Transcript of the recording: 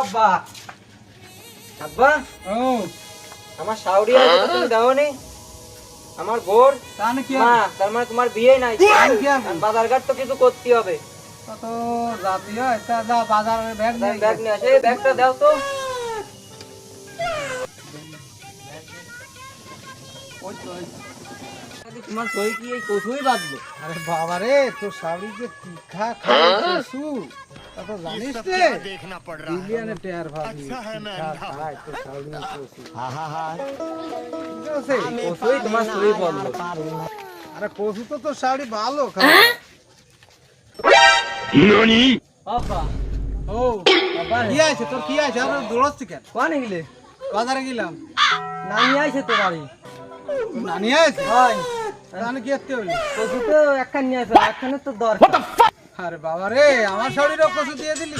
আব্বা আব্বা আমার শাউরি আছে তো তুমি দাও নি আমার বোর? তাহলে কি মা তার মানে তোমার বিয়ে নাই। আমি কি হবে? আর বাজার ঘাট তো কিছু করতে হবে। কত জাতি হয়। তা যা বাজারের ব্যাগ নিয়ে ব্যাগ নিয়ে আসে ব্যাগটা দাও তো। তোমার সই কি এই কসুই বাঁধলো? আরে বাবা রে তোর শাড়ি যে তিখা খায় কসু আরে তো তোর শাড়ি ভালো হ্যাঁ? ও কি আছে তোর কি কেন? কোন বাজারে গেলাম। নামি আছে তো বাড়ি। তোর নানি আছে তাহলে কি করতে হলি? কচু তো একখান নিয়ে আসো একখানে তো দরকার। আরে বাবা রে আমার শাড়িরও কসু দিয়ে দিলি।